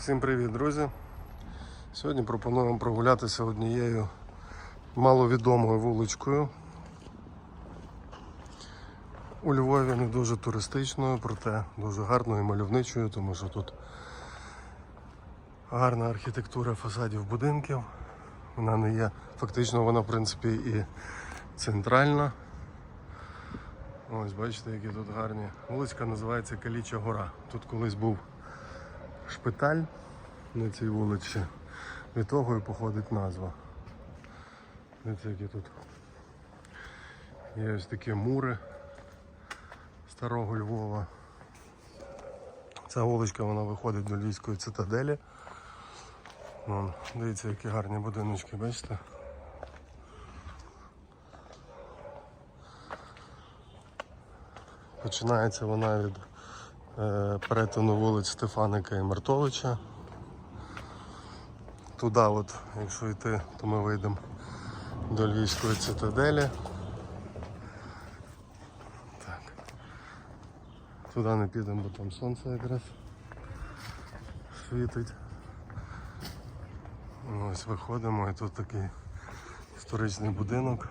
Всім привіт, друзі! Сьогодні пропоную вам прогулятися однією маловідомою вуличкою. У Львові не дуже туристичною, проте дуже гарною і мальовничою, тому що тут гарна архітектура фасадів будинків. Вона не є, фактично вона в принципі і центральна. Ось бачите, які тут гарні. Вуличка називається Каліча Гора. Тут колись був шпиталь на цій вулиці. Від того і походить назва. Дивіться, які тут є ось такі мури старого Львова. Ця вуличка вона виходить до Львівської цитаделі. Вон, дивіться, які гарні будиночки, бачите? Починається вона від перетину вулиць Стефаника і Мартовича. Туди, от, якщо йти, то ми вийдемо до Львівської цитаделі. Так. Туди не підемо, бо там сонце якраз світить. Ось виходимо і тут такий історичний будинок.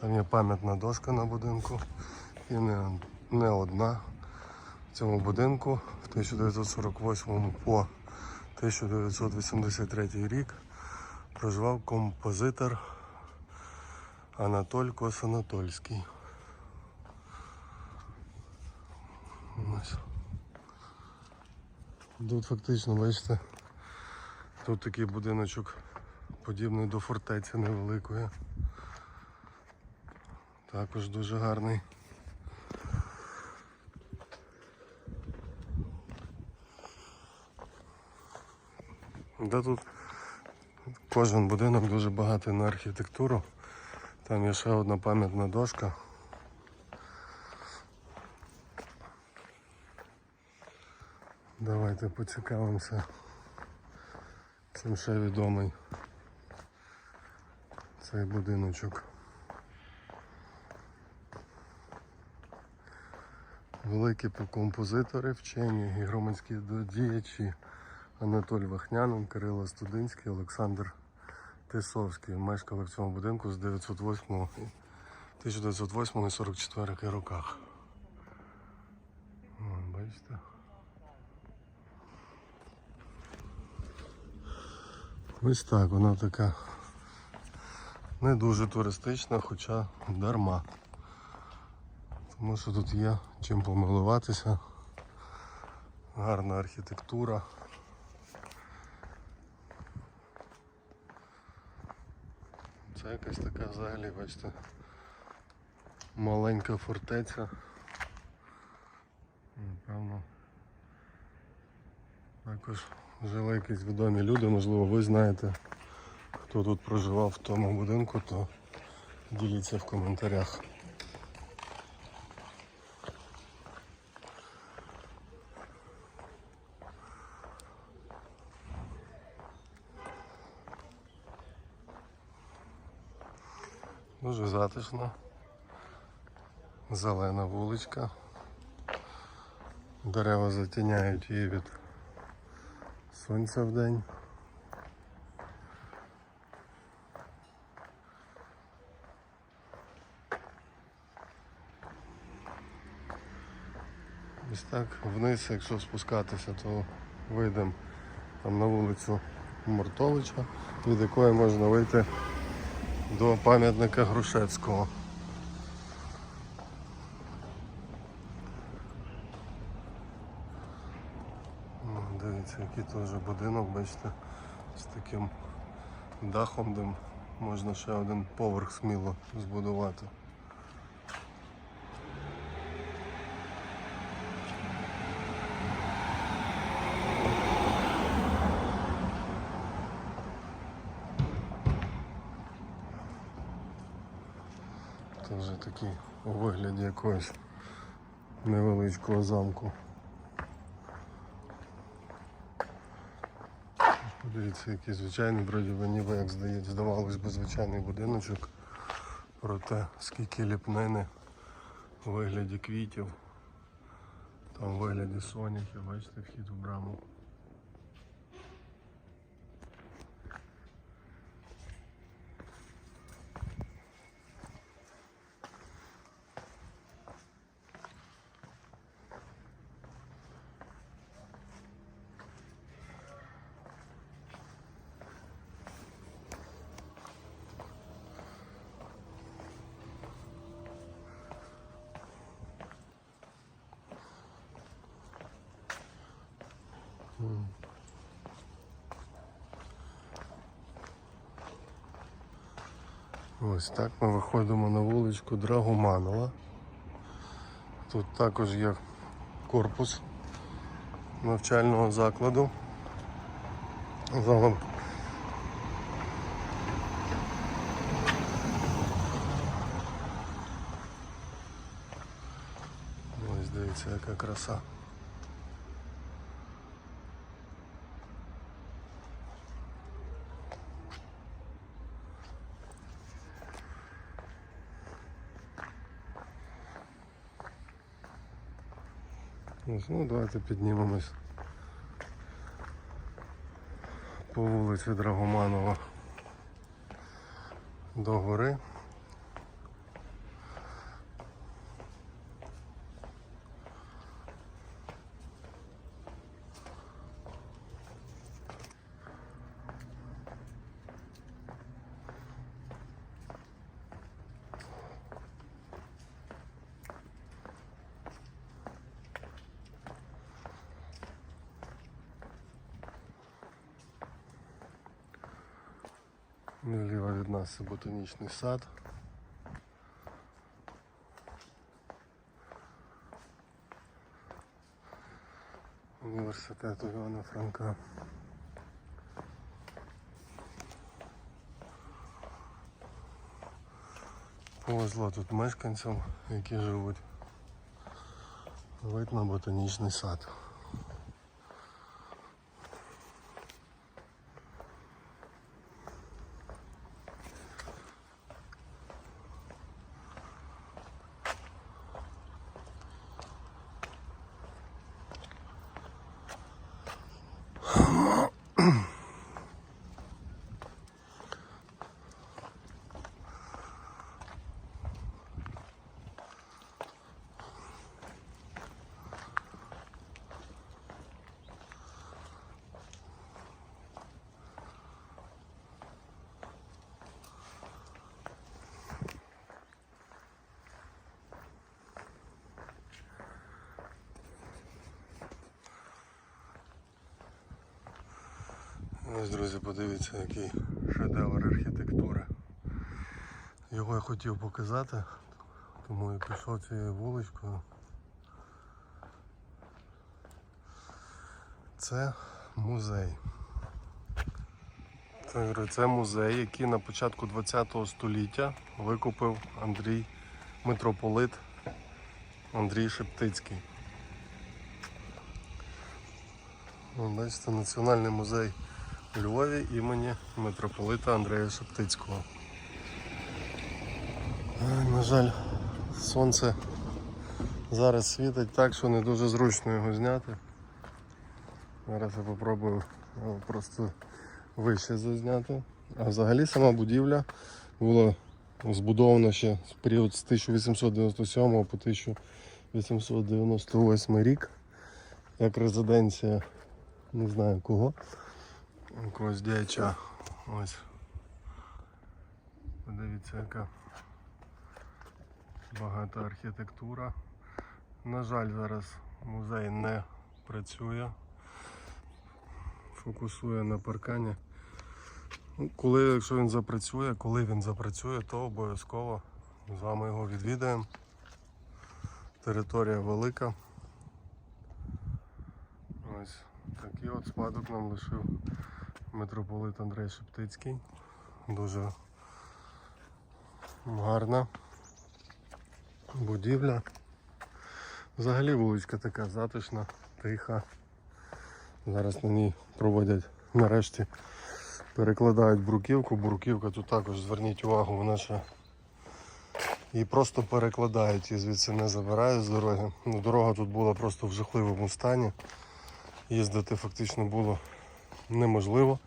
Там є пам'ятна дошка на будинку і не, не одна. В цьому будинку в 1948 по 1983 рік проживав композитор Анатоль Косанатольський. Тут фактично, бачите, тут такий будиночок подібний до фортеці невеликої. Також дуже гарний. Да тут кожен будинок дуже багатий на архітектуру. Там є ще одна пам'ятна дошка. Давайте поцікавимося. Чим ще відомий цей будиночок. Великі композитори, вчені і громадські діячі Анатолій Вахнянин, Кирило Студинський, Олександр Тисовський мешкали в цьому будинку з 908, 1908 і 44 роках. Бачите? Ось так, вона така не дуже туристична, хоча дарма. Тому що тут є чим помилуватися. Гарна архітектура. Це якась така взагалі, бачите, маленька фортеця. Напевно. Також жили якісь відомі люди, можливо, ви знаєте, хто тут проживав в тому будинку, то діліться в коментарях. Дуже затишно. Зелена вуличка. Дерева затіняють її від сонця в день. Ось так вниз, якщо спускатися, то вийдемо там на вулицю Мортовича, від якої можна вийти до пам'ятника Грушевського. Дивіться, який теж будинок, бачите, з таким дахом, де можна ще один поверх сміло збудувати. Це вже такий у вигляді якогось невеличкого замку. Подивіться, який звичайний, вроді би ніби як здається, здавалось би звичайний будиночок. Проте скільки ліпнини у вигляді квітів. Там в вигляді соняхи, бачите, вхід в браму. Ось так ми виходимо на вуличку Драгоманова. Тут також є корпус навчального закладу. Загалом Ось дивіться, яка краса. Ну давайте піднімемось по вулиці Драгоманова до гори. Зліва від нас ботанічний сад. Університету Івана Франка. Повезло тут мешканцям, які живуть. Вид на ботанічний сад. Ось, друзі, подивіться, який шедевр архітектури. Його я хотів показати, тому я пішов цією вуличкою. Це музей. Це, музей, який на початку ХХ століття викупив Андрій митрополит Андрій Шептицький. Бачите, Національний музей Львові імені митрополита Андрея Шептицького. На жаль, сонце зараз світить так, що не дуже зручно його зняти. Зараз я попробую його просто вище зазняти. А взагалі сама будівля була збудована ще в період з 1897 по 1898 рік як резиденція не знаю кого. Якогось діяча. Ось. Подивіться, яка багата архітектура. На жаль, зараз музей не працює. Фокусує на паркані. Ну, Коли, якщо він запрацює, коли він запрацює, то обов'язково з вами його відвідаємо. Територія велика. Ось такий от спадок нам лишив митрополит Андрей Шептицький. Дуже гарна будівля. Взагалі вуличка така затишна, тиха. Зараз на ній проводять нарешті перекладають бруківку. Бруківка тут також зверніть увагу, вона ще Її просто перекладають і звідси не забирають з дороги. Ну, дорога тут була просто в жахливому стані. Їздити фактично було неможливо.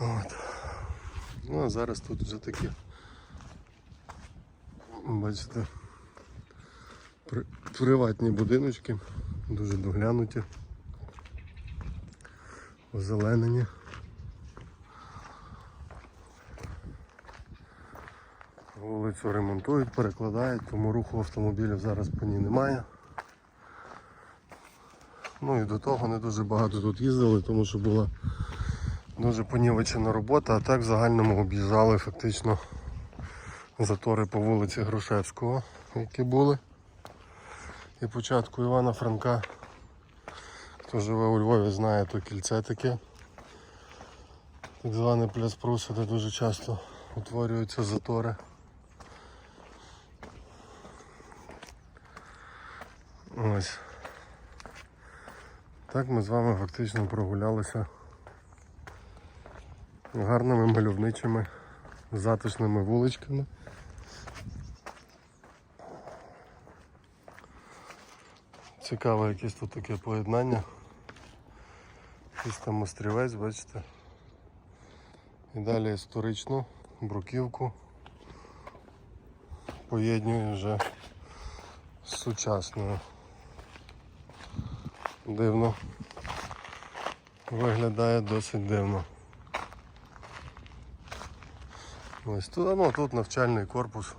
От. Ну а зараз тут вже такі, бачите, при- приватні будиночки, дуже доглянуті, озеленені. Вулицю ремонтують, перекладають, тому руху автомобілів зараз по ній немає. Ну і до того не дуже багато тут їздили, тому що була дуже понівечена робота, а так в загальному об'їжджали фактично затори по вулиці Грушевського, які були. І початку Івана Франка. Хто живе у Львові, знає то кільце таке. Так зване пляс Пруса, де дуже часто утворюються затори. Ось. Так ми з вами фактично прогулялися гарними мальовничими затишними вуличками. Цікаве якесь тут таке поєднання. Якийсь там острівець, бачите. І далі історичну бруківку поєднює вже з сучасною. Дивно. Виглядає досить дивно. Ось тут, ну, тут навчальний корпус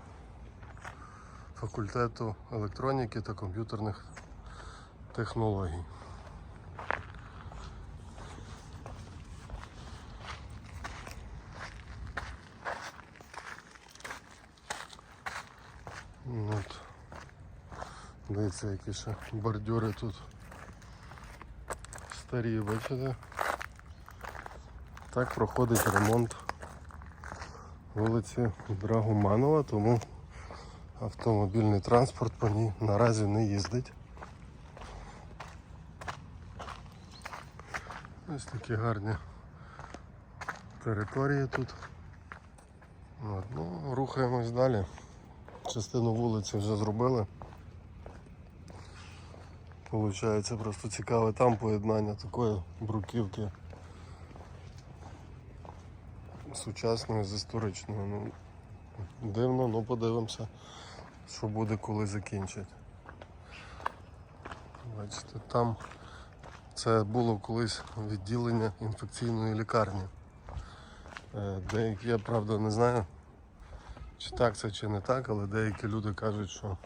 факультету електроніки та комп'ютерних технологій. Ну, От. Дивіться, які ще бордюри тут старі, бачите? Так проходить ремонт вулиці Драгоманова, тому автомобільний транспорт по ній наразі не їздить. Ось такі гарні території тут. От, ну, рухаємось далі. Частину вулиці вже зробили. Получається просто цікаве там поєднання такої бруківки сучасної з історичною. Ну, дивно, ну подивимося, що буде, коли закінчать. Бачите, там це було колись відділення інфекційної лікарні. Е, Деякі, я правда не знаю, чи так це, чи не так, але деякі люди кажуть, що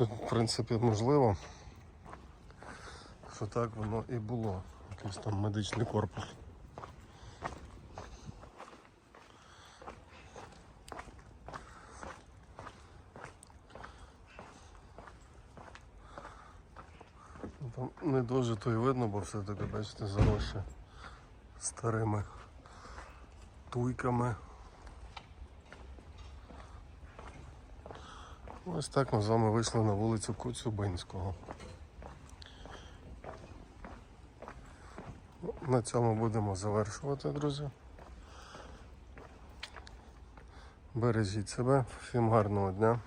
в принципі, можливо, що так воно і було. Якийсь там медичний корпус. Ну, Там дуже то й видно, бо все-таки, бачите, заросше старими туйками. Ось так ми з вами вийшли на вулицю Коцюбинського. Ну, На цьому будемо завершувати, друзі. Бережіть себе, всім гарного дня.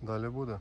Далі буде.